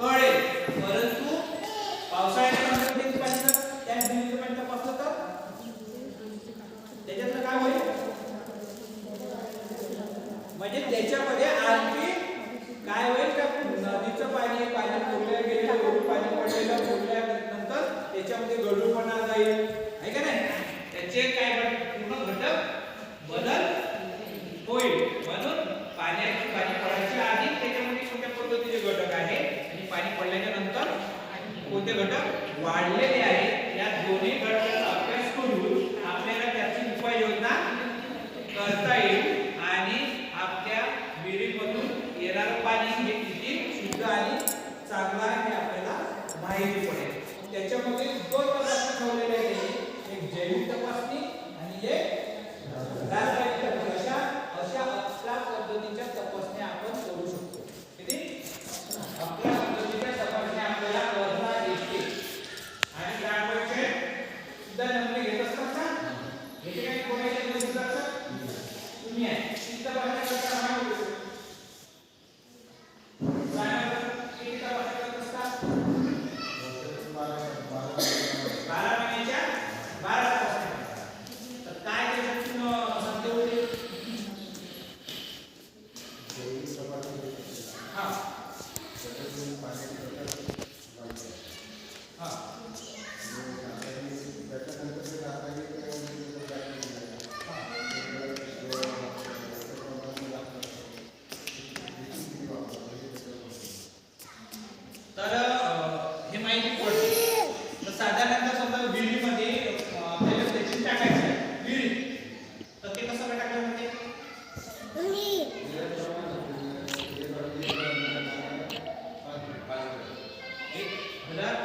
कळेल. परंतु पावसाळ्याच्या नंतर त्या पाणी तपासलं तर? त्याच्यातलं काय होईल? म्हणजे त्याच्यामध्ये आणखी कोणते घटक? वाढलेले आहेत. या दोन्ही घटकांचा अभ्यास करून आपल्याला त्याची उपाययोजना करता येईल आणि आपल्या विहिरीमधून येणारं पाणी हे किती शुद्ध आणि चांगलं आहे हे आपल्याला माहिती